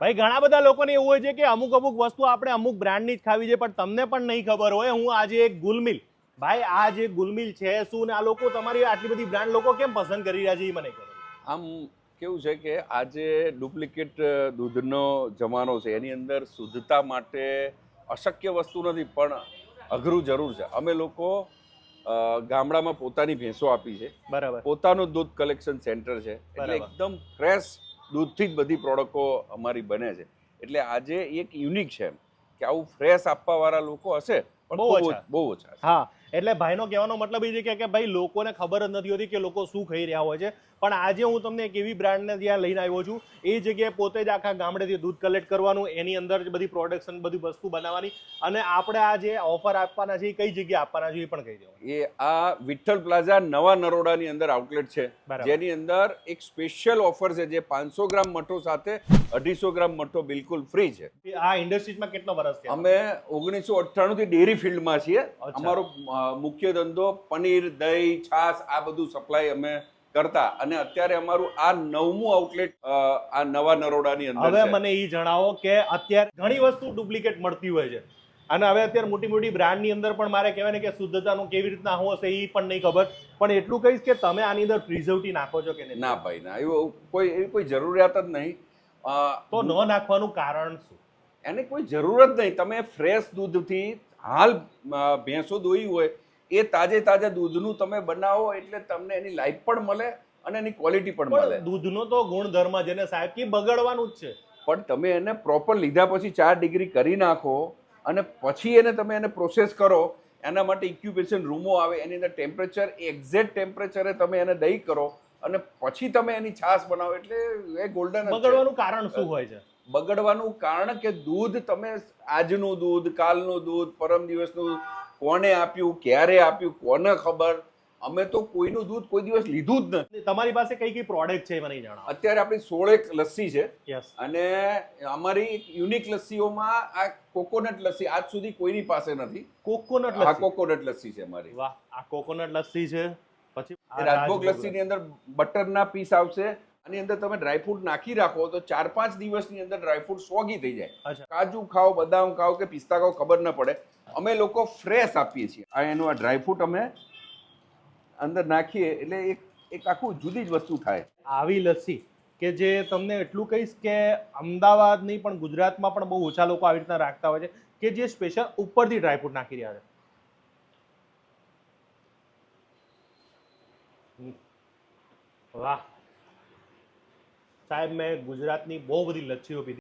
ભાઈ ઘણા બધા લોકોને એવું હોય છે કે અમુક અમુક વસ્તુ આપણે અમુક બ્રાન્ડની જ ખાવી છે પણ તમને પણ નહીં ખબર હોય. હું આજે એક ગુલમિલ ભાઈ આ જે ગુલમિલ છે શું ને આ લોકો તમારી આટલી બધી બ્રાન્ડ લોકો કેમ પસંદ કરી રહ્યા છે એ મને ખબર આમ કેવું છે કે આજે ડુપ્લિકેટ દૂધનો જમાનો છે એની અંદર શુદ્ધતા માટે અશક્ય વસ્તુ નથી પણ અઘરું જરૂર છે. અમે લોકો ગામડામાં પોતાની ભેંસો આપી છે. બરાબર. પોતાનું દૂધ કલેક્શન સેન્ટર છે. એટલે એકદમ ફ્રેશ દૂધથી જ બધી પ્રોડક્ટો અમારી બને છે. એટલે આજે એક યુનિક છે કે આવું ફ્રેશ આપવાવાળા લોકો હશે પણ બહુ બહુ ઓછા. બહુ ઓછા હા. એટલે ભાઈનો કહેવાનો મતલબ એ છે કે- ભાઈ લોકોને ખબર જ નથી હોતી કે લોકો શું ખાઈ રહ્યા હોય છે. પણ આજે હું તમને એક એવી બ્રાન્ડને ત્યાં લઈને આવ્યો છું. એ જગ્યાએ પોતે જ આખા ગામડેથી દૂધ કલેક્ટ કરવાનું એની અંદર બધી પ્રોડક્શન બધી વસ્તુ બનાવવાની અને આપણે આ જે ઓફર આપવાના છે એ કઈ જગ્યાએ આપવાના છે એ પણ કહી દેવાનું. એ આ વિઠ્ઠલ પ્લાઝા નવા નરોડાની અંદર આઉટલેટ છે. જેની અંદર એક સ્પેશિયલ ઓફર છે જે પાંચસો ગ્રામ મઠો સાથે અઢીસો ગ્રામ મઠો બિલકુલ ફ્રી છે. આ ઇન્ડસ્ટ્રીઝમાં કેટલો વર્ષ અમે ઓગણીસો અઠ્ઠાણું થી ડેરી ફિલ્ડમાં છીએ. અમારો મુખ્ય ધંધો પનીર દહીં છાશ આ બધું સપ્લાય અમે કરતા. અને અત્યારે અમારું આ નવમું આઉટલેટ આ નવા નરોડાની અંદર હવે મને એ જણાવો કે અત્યારે ઘણી વસ્તુ ડુપ્લિકેટ મળતી હોય છે. અને હવે અત્યારે મોટી મોટી બ્રાન્ડની અંદર પણ મારે કહેવાય ને કે શુદ્ધતાનું કેવી રીતના હું હશે એ પણ નહીં ખબર. પણ એટલું કહીશ કે તમે આની અંદર પ્રિઝર્વટી નાખો છો કે નહીં? ના ભાઈ ના. એવું કોઈ એવી કોઈ જરૂરિયાત જ નહીં. તો ન નાખવાનું કારણ શું? એને કોઈ જરૂર જ નહીં. તમે ફ્રેશ દૂધથી હાલ ભેંસો દોઈ હોય એ તાજે તાજા દૂધનું તમે બનાવો એટલે તમને એની લાઈફ પણ મળે અને એની ક્વોલિટી પણ મળે. દૂધનો તો ગુણધર્મ જેને સાહેબ કે બગડવાનું જ છે. પણ તમે એને પ્રોપર લીધા પછી ચાર ડિગ્રી કરી નાખો અને પછી એને તમે એને પ્રોસેસ કરો એના માટે ઇક્યુબેશન રૂમો આવે એની અંદર ટેમ્પરેચર એક્ઝેક્ટ ટેમ્પરેચરે તમે એને દહીં કરો અને પછી તમે એની છાશ બનાવો એટલે એ ગોલ્ડન બગડવાનું કારણ શું હોય છે? બગડવાનું કારણ કે દૂધ તમે આજનું દૂધ કાલનું દૂધ પરમ દિવસનું કોને આપ્યું ક્યારે આપ્યું કોને ખબર? અમે તો કોઈનું દૂધ કોઈ દિવસ લીધું જ નથી. તમારી પાસે કઈ કઈ પ્રોડક્ટ છે મને જણાવો. અત્યારે આપણી સોળેક લસ્સી છે. અને અમારી યુનિક લસ્સીઓમાં આ કોકોનટ લસ્સી આજ સુધી કોઈની પાસે નથી. કોકોનટ આ કોકોનટ લસ્સી છે અમારી. વાહ આ કોકોનટ લસ્સી છે. પછી રાજભોગ લસ્સીની અંદર બટરના પીસ આવશે. આની અંદર તમે ડ્રાયફ્રૂટ નાખી રાખો તો ચાર પાંચ દિવસની અંદર ડ્રાયફ્રૂટ સોગી થઈ જાય. કાજુ ખાઓ બદામ ખાઓ કે પિસ્તા ખાઓ ખબર ન પડે. અમે લોકો ફ્રેશ આપીએ છીએ. આ એનું આ ડ્રાયફ્રૂટ અમે અંદર નાખીએ એટલે એક એક આખું જુદી જ વસ્તુ થાય. આવી લસ્સી કે જે તમને એટલું કહીશ કે અમદાવાદ નહીં પણ ગુજરાતમાં પણ બહુ ઓછા લોકો આવી રીતના રાખતા હોય છે કે જે સ્પેશિયલ ઉપરથી ડ્રાયફ્રૂટ નાખી રહ્યા છે. વાહ. સાહેબ મેં ગુજરાતની બહુ બધી લચ્છીઓ પીધી.